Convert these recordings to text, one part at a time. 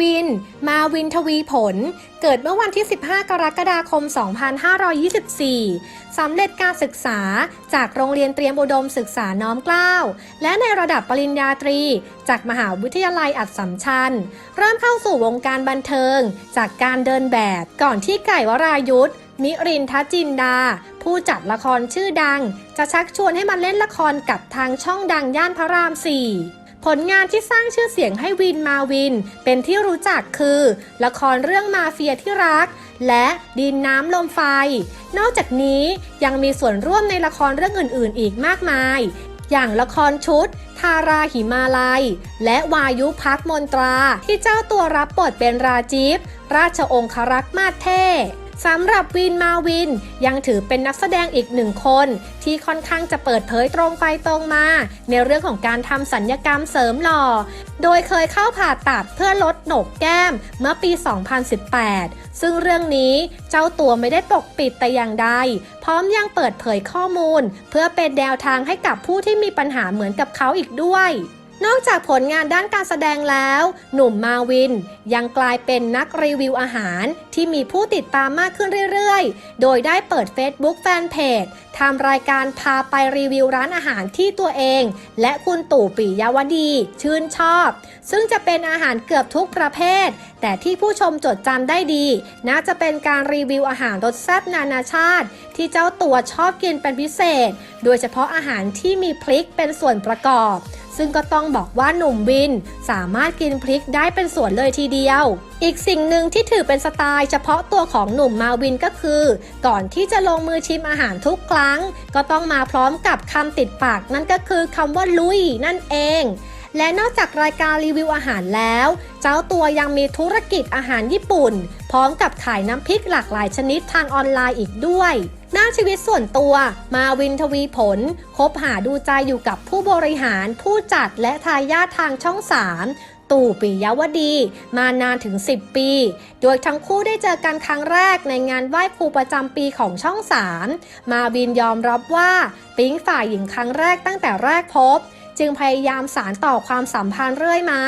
วิน มาวินทวีผล เกิดเมื่อวันที่ 15 กรกฎาคม 2524 สำเร็จการศึกษาจากโรงเรียนเตรียมอุดมศึกษาน้อมเกล้า และในระดับปริญญาตรี จากมหาวิทยาลัยอัสสัมชัญ เริ่มเข้าสู่วงการบันเทิง จากการเดินแบบก่อนที่ไก่วรายุทธมิรินทจินดา ผู้จัดละครชื่อดัง จะชักชวนให้มาเล่นละครกับทางช่องดังย่านพระราม 4 ผลงานที่สร้างชื่อเสียงให้วินมาวิน เป็นที่รู้จักคือ ละครเรื่องมาเฟียที่รัก และดินน้ำลมไฟ นอกจากนี้ยังมีส่วนร่วมในละครเรื่องอื่น ๆ อีกมากมาย อย่างละครชุด ทาราหิมาลัย และวายุพักมนตราที่เจ้าตัวรับบทเป็นราจีฟราชองครักษ์มาเท่ สำหรับวินมาวิน ยังถือเป็นนักแสดงอีกหนึ่งคน ที่ค่อนข้างจะเปิดเผยตรงไปตรงมา ในเรื่องของการทำสัญญกรรมเสริมหล่อ โดยเคยเข้าผ่าตัดเพื่อลดโหนกแก้มเมื่อปี 2018 ซึ่งเรื่องนี้เจ้าตัวไม่ได้ปกปิดแต่อย่างใด พร้อมยังเปิดเผยข้อมูล เพื่อเป็นแนวทางให้กับผู้ที่มีปัญหาเหมือนกับเขาอีกด้วย นอกจากผลงานด้านการแสดงแล้ว หนุ่มมาวิน ยังกลายเป็นนักรีวิวอาหารที่มีผู้ติดตามมากขึ้นเรื่อยๆ โดยได้เปิด Facebook แฟนเพจทำรายการพาไปรีวิวร้านอาหารที่ตัวเอง และคุณตู่ปิยวดี ชื่นชอบ ซึ่งจะเป็นอาหารเกือบทุกประเภท แต่ที่ผู้ชมจดจำได้ดีน่าจะเป็นการรีวิวอาหารรสแซ่บนานาชาติ ที่เจ้าตัวชอบกินเป็นพิเศษ โดยเฉพาะอาหารที่มีพริกเป็นส่วนประกอบ ซึ่งก็ต้องบอกว่าหนุ่มวิน สามารถกินพริกได้เป็นส่วนเลยทีเดียว อีกสิ่งหนึ่งที่ถือเป็นสไตล์เฉพาะตัวของหนุ่มมาวินก็คือ ก่อนที่จะลงมือชิมอาหารทุกครั้ง ก็ต้องมาพร้อมกับคำติดปากนั่นก็คือคำว่าลุยนั่นเองและนอกจากรายการรีวิวอาหารแล้ว เจ้าตัวยังมีธุรกิจอาหารญี่ปุ่น พร้อมกับขายน้ำพริกหลากหลายชนิดทางออนไลน์อีกด้วย ด้านชีวิตส่วนตัว มาวินทวีผล คบหาดูใจอยู่กับผู้บริหาร ผู้จัดและทายาททางช่อง 3 ตู่ปิยวดี มานานถึง 10 ปี โดยทั้งคู่ได้เจอกันครั้งแรกในงานไหว้ครูประจำปีของช่อง 3 มาวินยอมรับว่าปิ๊งฝ่ายหญิงครั้งแรกตั้งแต่แรกพบ จึงพยายามสารต่อความสัมพันธ์เรื่อยมา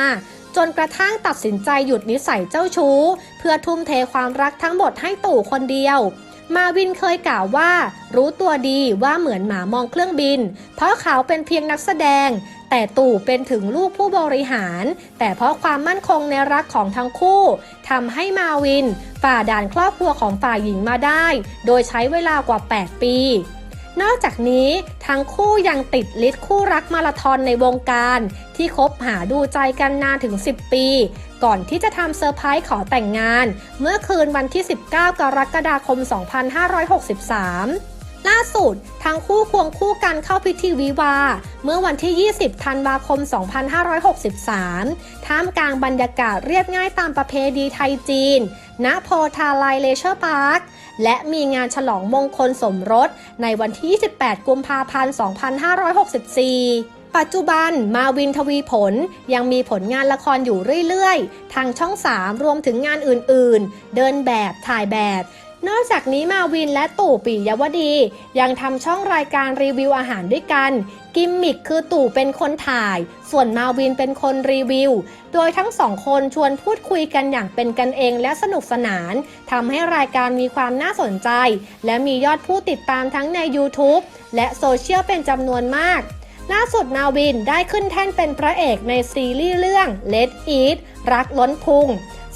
จนกระทั่งตัดสินใจหยุดนิสัยเจ้าชู้ เพื่อทุ่มเทความรักทั้งหมดให้ตู่คนเดียว มาวินเคยกล่าวว่า รู้ตัวดีว่าเหมือนหมามองเครื่องบิน เพราะเขาเป็นเพียงนักแสดง แต่ตู่เป็นถึงลูกผู้บริหาร แต่เพราะความมั่นคงในรักของทั้งคู่ทำให้มาวิน ฝ่าด่านครอบครัวของฝ่ายหญิงมาได้ โดยใช้เวลากว่า 8 ปีนอกจากนี้ทั้งคู่ยังติดลิสต์คู่รักมาราธอนในวงการ ที่คบหาดูใจกันนานถึง 10 ปี ก่อนที่จะทำเซอร์ไพรส์ขอแต่งงาน เมื่อคืนวันที่ 19 กรกฎาคม 2563ล่าสุดทั้งคู่ควงคู่กันเข้าพิธีวิวาห์เมื่อวันที่ 20 ธันวาคม 2563 ท่ามกลางบรรยากาศเรียบง่ายตามประเพณีไทยจีน ณ โพธาไลเลเชอร์พาร์ค และมีงานฉลองมงคลสมรสในวันที่ 28 กุมภาพันธ์ 2564 ปัจจุบันมาวินทวีผลยังมีผลงานละครอยู่เรื่อยๆ ทางช่อง 3 รวมถึงงานอื่นๆ เดินแบบถ่ายแบบ นอกจากนี้มาวินและตู่ปิยวดี ยังทำช่องรายการรีวิวอาหารด้วยกัน กิมมิคคือตู่เป็นคนถ่าย ส่วนมาวินเป็นคนรีวิว โดยทั้งสองคนชวนพูดคุยกันอย่างเป็นกันเองและสนุกสนานทำให้รายการมีความน่าสนใจ และมียอดผู้ติดตามทั้งใน YouTube และโซเชียลเป็นจำนวนมาก ล่าสุดมาวินได้ขึ้นแท่นเป็นพระเอกในซีรีส์เรื่อง Let Eat รักล้นพุง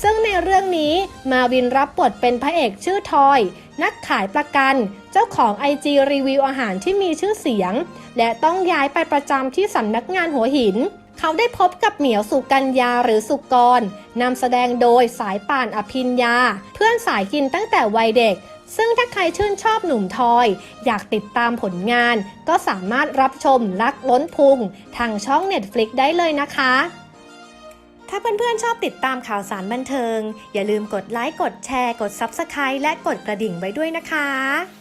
ซึ่งในเรื่องนี้มาวินรับบทเป็นพระเอกชื่อทอย นักขายประกัน เจ้าของ IG รีวิวอาหารที่มีชื่อเสียง และต้องย้ายไปประจำที่สำนักงานหัวหิน เขาได้พบกับเหมียวสุกัญญาหรือสุกรนำแสดงโดยสายป่านอภิญญาเพื่อนสายกินตั้งแต่วัยเด็ก ซึ่งถ้าใครชื่นชอบหนุ่มทอย อยากติดตามผลงาน ก็สามารถรับชมลักล้นพุง ทางช่อง Netflix ได้เลยนะคะ ถ้าเพื่อนๆชอบติดตามข่าวสารบันเทิง อย่าลืมกดไลค์ กดแชร์ กด Subscribe และกดกระดิ่งไว้ด้วยนะคะ